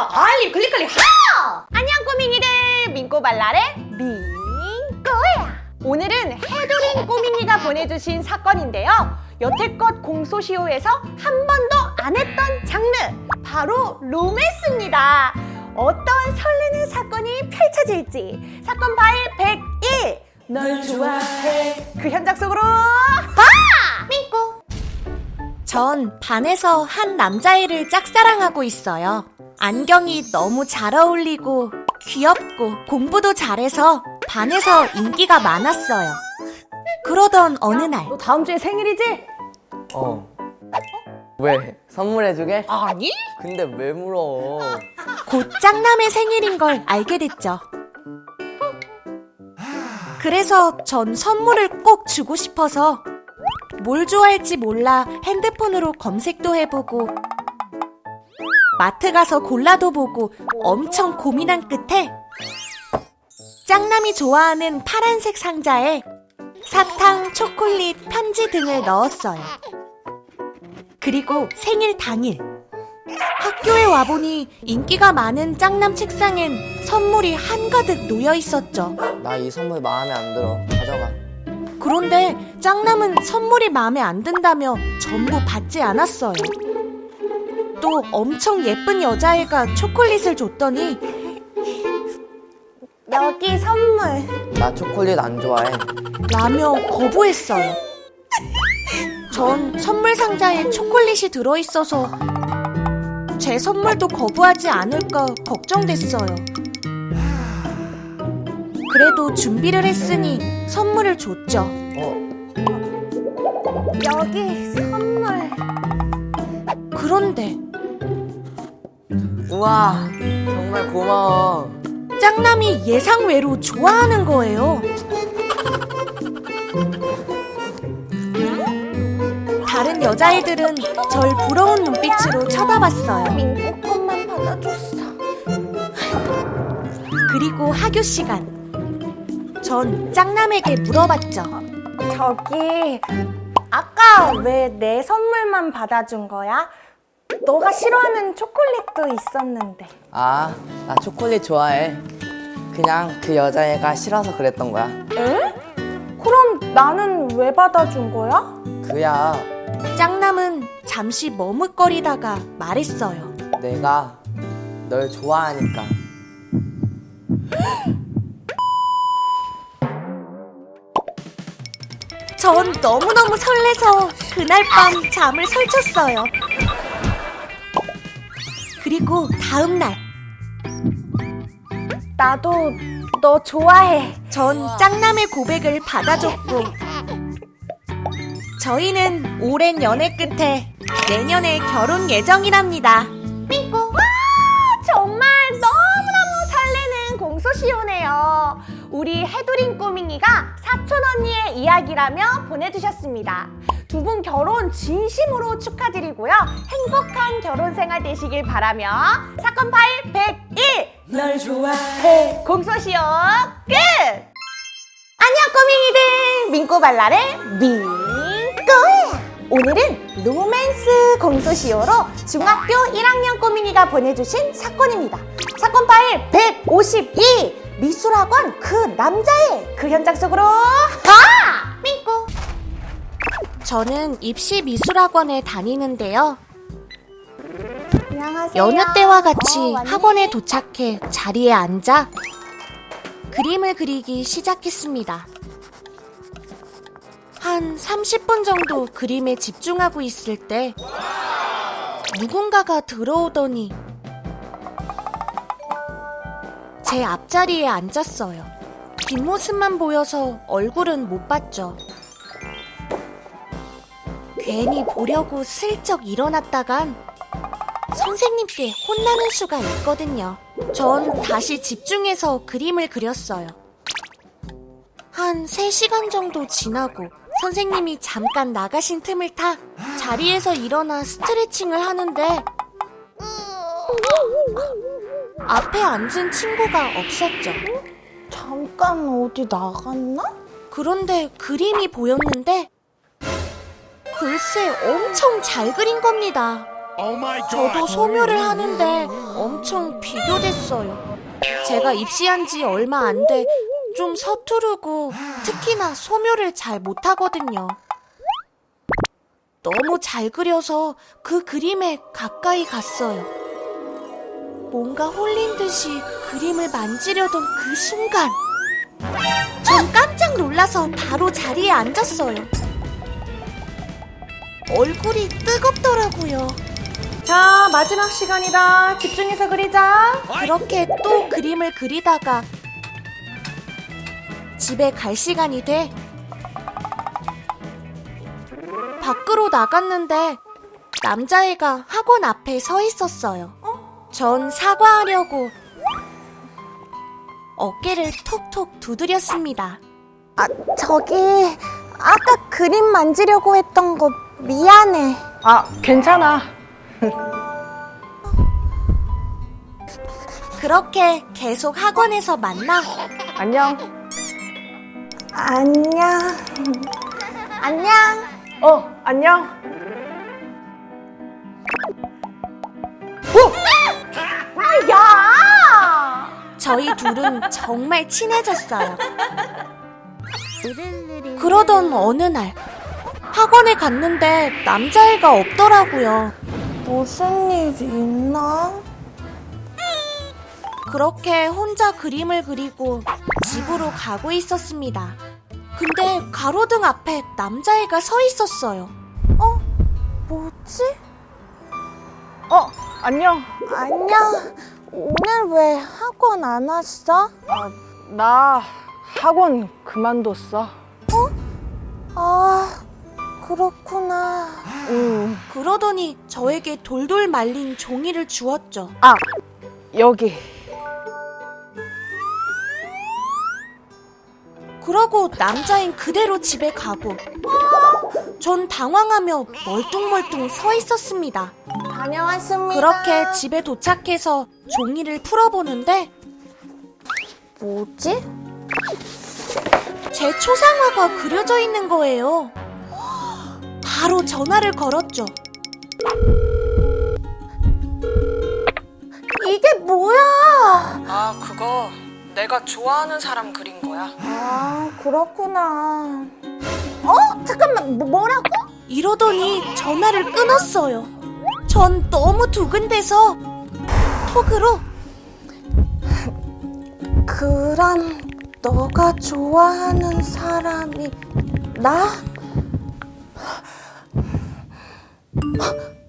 알림 클릭 클릭 하! 안녕 꼬밍이들. 민꼬발랄의 민꼬야. 오늘은 해돌인 꼬밍이가 보내주신 사건인데요. 여태껏 공소시효에서 한 번도 안 했던 장르 바로 로맨스입니다. 어떤 설레는 사건이 펼쳐질지. 사건 파일 101 널 좋아해. 그 현장 속으로 하! 민꼬 전 반에서 한 남자애를 짝사랑하고 있어요. 안경이 너무 잘 어울리고 귀엽고 공부도 잘해서 반에서 인기가 많았어요. 그러던 어느 날 너 다음 주에 생일이지? 어. 왜? 선물해주게? 아니 근데 왜 물어? 곧 짝남의 생일인 걸 알게 됐죠. 그래서 전 선물을 꼭 주고 싶어서 뭘 좋아할지 몰라 핸드폰으로 검색도 해보고 마트 가서 골라도 보고 엄청 고민한 끝에 짝남이 좋아하는 파란색 상자에 사탕, 초콜릿, 편지 등을 넣었어요. 그리고 생일 당일 학교에 와보니 인기가 많은 짝남 책상엔 선물이 한가득 놓여 있었죠. 나 이 선물 마음에 안 들어. 가져가. 그런데 짝남은 선물이 마음에 안 든다며 전부 받지 않았어요. 또 엄청 예쁜 여자애가 초콜릿을 줬더니 여기 선물 나 초콜릿 안 좋아해. 라며 거부했어요. 전 선물 상자에 초콜릿이 들어있어서 제 선물도 거부하지 않을까 걱정됐어요. 그래도 준비를 했으니 선물을 줬죠. 어, 여기 선물 그런데 우와. 정말 고마워. 짝남이 예상 외로 좋아하는 거예요. 다른 여자애들은 절 부러운 눈빛으로 쳐다봤어요. 민꼬 것만 받아줬어 그리고 학교 시간. 전 짝남에게 물어봤죠. 저기 아까 왜 내 선물만 받아준 거야? 너가 싫어하는 초콜릿도 있었는데 아, 나 초콜릿 좋아해. 그냥 그 여자애가 싫어서 그랬던 거야. 에? 그럼 나는 왜 받아준 거야? 그야, 짝남은 잠시 머뭇거리다가 말했어요. 내가 널 좋아하니까. 전 너무너무 설레서 그날 밤 잠을 설쳤어요. 그리고 다음 날, 나도 너 좋아해 전 짝남의 고백을 받아줬고, 저희는 오랜 연애 끝에 내년에 결혼 예정이랍니다. 민꼬 시효네요. 우리 해돌인 꼬밍이가 사촌 언니의 이야기라며 보내주셨습니다. 두 분 결혼 진심으로 축하드리고요. 행복한 결혼 생활 되시길 바라며 사건 파일 101 널 좋아해. 공소시효 끝! 안녕 꼬밍이들! 민꼬발랄의 민꼬야 오늘은 로맨스 공소시효로 중학교 1학년 꼬밍이가 보내주신 사건입니다 사건 파일 152 미술학원 그 남자의 그 현장 속으로 가! 민꼬 저는 입시 미술학원에 다니는데요. 안녕하세요 여느 때와 같이 어, 왔네. 학원에 도착해 자리에 앉아 그림을 그리기 시작했습니다. 한 30분 정도 그림에 집중하고 있을 때 누군가가 들어오더니 제 앞자리에 앉았어요. 뒷모습만 보여서 얼굴은 못 봤죠. 괜히 보려고 슬쩍 일어났다간 선생님께 혼나는 수가 있거든요. 전 다시 집중해서 그림을 그렸어요. 한 3시간 정도 지나고 선생님이 잠깐 나가신 틈을 타 자리에서 일어나 스트레칭을 하는데 앞에 앉은 친구가 없었죠. 잠깐 어디 나갔나? 그런데 그림이 보였는데 글쎄 엄청 잘 그린 겁니다. 저도 소묘를 하는데 엄청 비교됐어요. 제가 입시한 지 얼마 안 돼 좀 서투르고 특히나 소묘를 잘 못하거든요. 너무 잘 그려서 그 그림에 가까이 갔어요. 뭔가 홀린 듯이 그림을 만지려던 그 순간 전 깜짝 놀라서 바로 자리에 앉았어요. 얼굴이 뜨겁더라고요. 자, 마지막 시간이다. 집중해서 그리자. 그렇게 또 그림을 그리다가 집에 갈 시간이 돼 밖으로 나갔는데 남자애가 학원 앞에 서 있었어요. 전 사과하려고 어깨를 톡톡 두드렸습니다. 아, 저기 아까 그림 만지려고 했던 거 미안해. 아, 괜찮아. 그렇게 계속 학원에서 만나 안녕. 안녕. 안녕. 어, 안녕. 저희 둘은 정말 친해졌어요. 그러던 어느 날 학원에 갔는데 남자애가 없더라고요. 무슨 일 있나? 그렇게 혼자 그림을 그리고 집으로 가고 있었습니다. 근데 가로등 앞에 남자애가 서 있었어요. 뭐지? 어, 안녕. 안녕. 오늘 왜 학원 안 왔어? 나 학원 그만뒀어. 아, 그렇구나. 음. 그러더니 저에게 돌돌 말린 종이를 주었죠. 아, 여기. 그러고 남자인 그대로 집에 가고 전 당황하며 멀뚱멀뚱 서 있었습니다. 다녀왔습니다. 그렇게 집에 도착해서 종이를 풀어보는데 뭐지? 제 초상화가 그려져 있는 거예요. 바로 전화를 걸었죠. 이게 뭐야? 아, 그거 내가 좋아하는 사람 그린 거야. 아, 그렇구나. 어? 잠깐만, 뭐, 뭐라고? 이러더니 전화를 끊었어요. 전 너무 두근대서 톡으로 그럼 너가 좋아하는 사람이 나?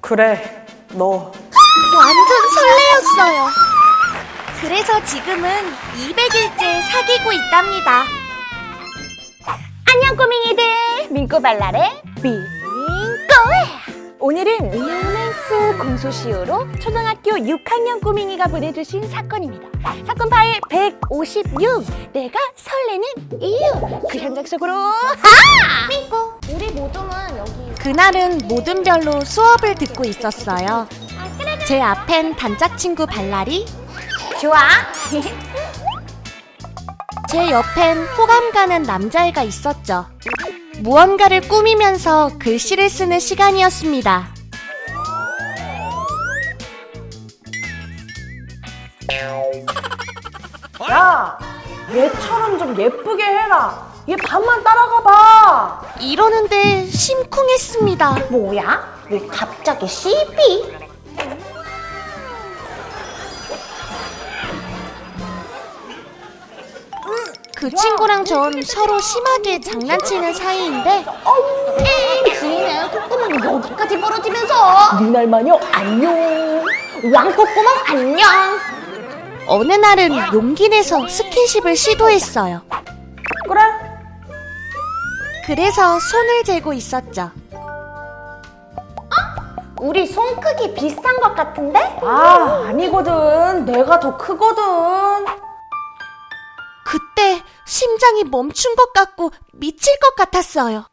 그래, 너. 완전 설레었어요. 그래서 지금은 200일째 사귀고 있답니다. 안녕 꼬밍이들 민꼬발랄의 민꼬해 오늘은 로맨스 공소시효로 초등학교 6학년 꼬밍이가 보내주신 사건입니다 사건 파일 156 내가 설레는 이유 그 현장 속으로 하! 민꼬 우리 모두는 여기 그날은 모든 별로 수업을 듣고 있었어요. 제 앞엔 단짝 친구 발랄이, 좋아 제 옆엔 호감 가는 남자애가 있었죠. 무언가를 꾸미면서 글씨를 쓰는 시간이었습니다. 야, 얘처럼 좀 예쁘게 해라. 얘 반만 따라가 봐. 이러는데 심쿵했습니다. 뭐야? 왜 갑자기 시비? 그 친구랑 전 서로 심하게 장난치는 사이인데 지인의 콧구멍이 여기까지 벌어지면서 니날 마녀 안녕 왕콧구멍 안녕 어느 날은 용기 내서 스킨십을 시도했어요. 그래? 그래서 손을 재고 있었죠. 우리 손 크기 비슷한 것 같은데? 아, 아니거든. 내가 더 크거든. 그때 심장이 멈춘 것 같고 미칠 것 같았어요.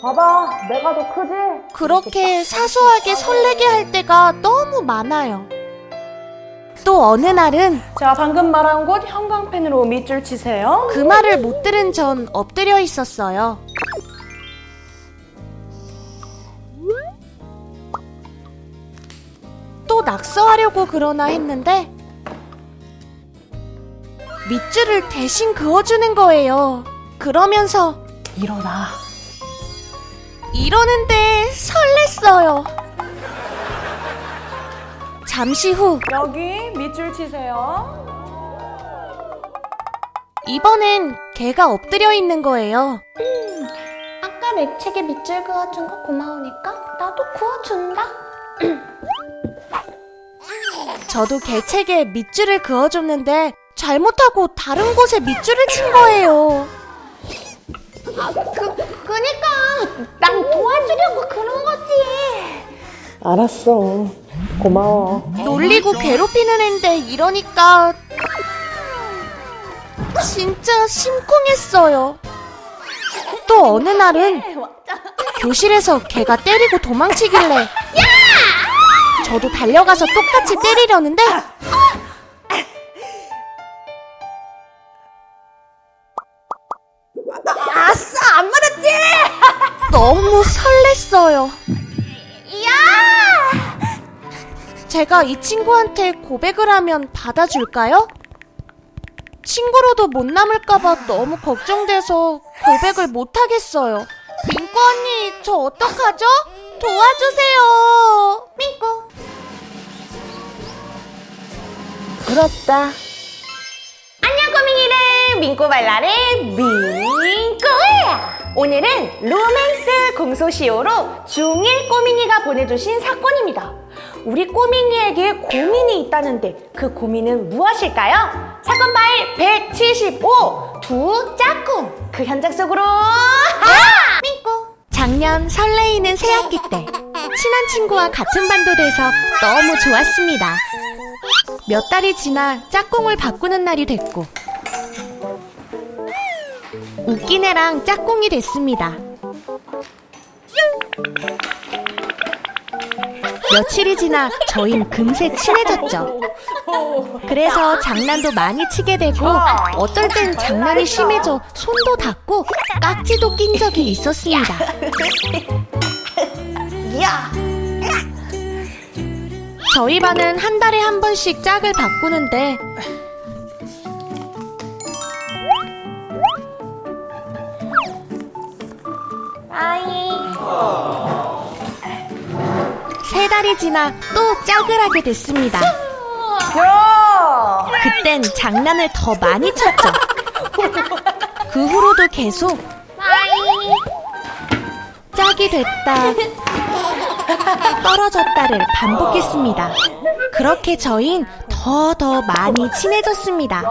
봐봐, 내가 더 크지? 그렇게 사소하게 설레게 할 때가 너무 많아요. 또 어느 날은 자, 방금 말한 곳 형광펜으로 밑줄 치세요. 그 말을 못 들은 전 엎드려 있었어요. 또 낙서하려고 그러나 했는데 밑줄을 대신 그어주는 거예요. 그러면서 일어나. 이러는데 설렜어요. 잠시 후 여기 밑줄 치세요. 이번엔 개가 엎드려 있는 거예요. 아까 내 책에 밑줄 그어준 거 고마우니까 나도 그어준다. 저도 개책에 밑줄을 그어줬는데 잘못하고 다른 곳에 밑줄을 친 거예요. 아, 그, 그니까 난 도와주려고 그런 거지. 알았어. 고마워. 놀리고 괴롭히는 앤데 이러니까 진짜 심쿵했어요. 또 어느 날은 교실에서 걔가 때리고 도망치길래 저도 달려가서 똑같이 때리려는데 너무 설렜어요. 제가 이 친구한테 고백을 하면 받아줄까요? 친구로도 못 남을까봐 너무 걱정돼서 고백을 못하겠어요. 민구 언니, 저 어떡하죠? 도와주세요. 민구. 부럽다. 안녕 꼬밍이들 민꼬발랄의 민꼬야 오늘은 로맨스 공소시효로 중1 꼬밍이가 보내주신 사건입니다 우리 꼬밍이에게 고민이 있다는데 그 고민은 무엇일까요? 사건 파일 175 두 짝꿍 그 현장 속으로 하! 민꼬 작년 설레이는 새학기 때 친한 친구와 같은 반도 돼서 너무 좋았습니다. 몇 달이 지나 짝꿍을 바꾸는 날이 됐고 웃긴 애랑 짝꿍이 됐습니다. 며칠이 지나 저흰 금세 친해졌죠. 그래서 장난도 많이 치게 되고 어떨 땐 장난이 심해져 손도 닿고 깍지도 낀 적이 있었습니다. 야 저희 반은 한 달에 한 번씩 짝을 바꾸는데 아이 세 달이 지나 또 짝을 하게 됐습니다. 야! 그땐 장난을 더 많이 쳤죠. 그 후로도 계속 짝이 됐다 떨어졌다를 반복했습니다. 그렇게 저흰 더더 많이 친해졌습니다.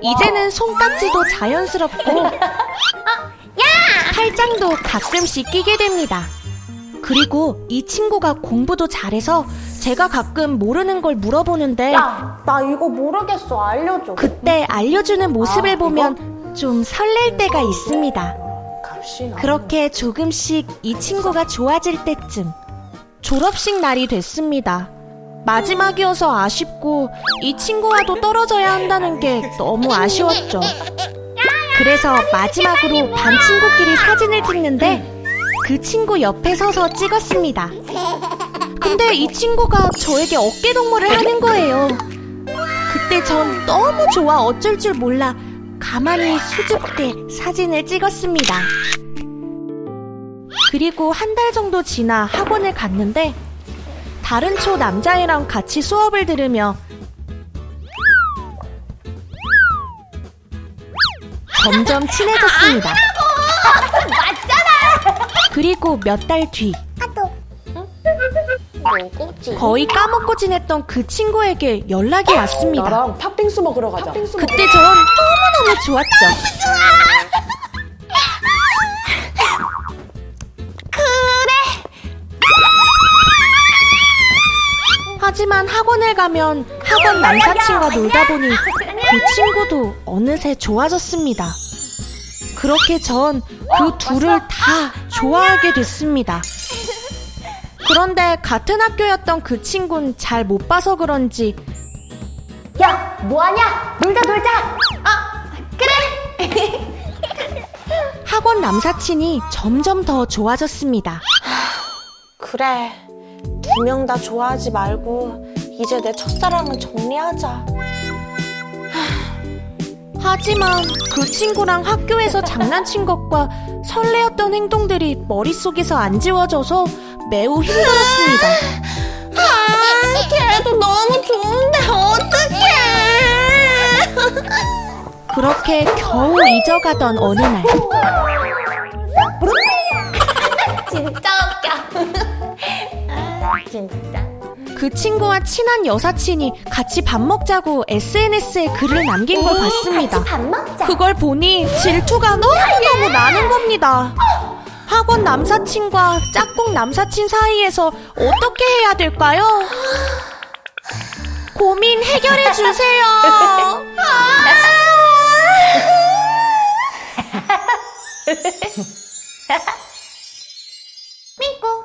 이제는 손깍지도 자연스럽고 팔짱도 가끔씩 끼게 됩니다. 그리고 이 친구가 공부도 잘해서 제가 가끔 모르는 걸 물어보는데 야, 나 이거 모르겠어. 알려줘. 그때 알려주는 모습을 보면 좀 설렐 때가 있습니다. 값이 나. 그렇게 조금씩 이 친구가 좋아질 때쯤 졸업식 날이 됐습니다. 마지막이어서 아쉽고 이 친구와도 떨어져야 한다는 게 너무 아쉬웠죠. 그래서 마지막으로 반 친구끼리 사진을 찍는데 그 친구 옆에 서서 찍었습니다. 근데 이 친구가 저에게 어깨 동무를 하는 거예요. 그때 전 너무 좋아 어쩔 줄 몰라 가만히 수줍게 사진을 찍었습니다. 그리고 한 달 정도 지나 학원을 갔는데 다른 초 남자애랑 같이 수업을 들으며 점점 친해졌습니다. 그리고 몇 달뒤 누구지? 거의 까먹고 지냈던 그 친구에게 연락이 왔습니다. 나랑 팥빙수 먹으러 가자. 그때 전 너무너무 좋았죠. 하지만 학원을 가면 학원 남사친과 놀다 보니 그 친구도 어느새 좋아졌습니다. 그렇게 전 그 둘을 다 좋아하게 됐습니다. 그런데 같은 학교였던 그 친구는 잘 못 봐서 그런지 야, 뭐하냐? 놀자, 놀자. 아, 그래. 학원 남사친이 점점 더 좋아졌습니다. 그래. 두 명 다 좋아하지 말고 이제 내 첫사랑은 정리하자. 하지만 그 친구랑 학교에서 장난친 것과 설레었던 행동들이 머릿속에서 안 지워져서 매우 힘들었습니다. 아, 걔도 너무 좋은데 어떡해? 그렇게 겨우 잊어가던 어느 날 진짜 웃겨. 아, 진짜. 그 친구와 친한 여사친이 같이 밥 먹자고 SNS에 글을 남긴 걸 봤습니다. 밥 먹자. 그걸 보니 질투가 너무너무 나는 겁니다. 학원 남사친과 짝꿍 남사친 사이에서 어떻게 해야 될까요? 고민 해결해 주세요. 아!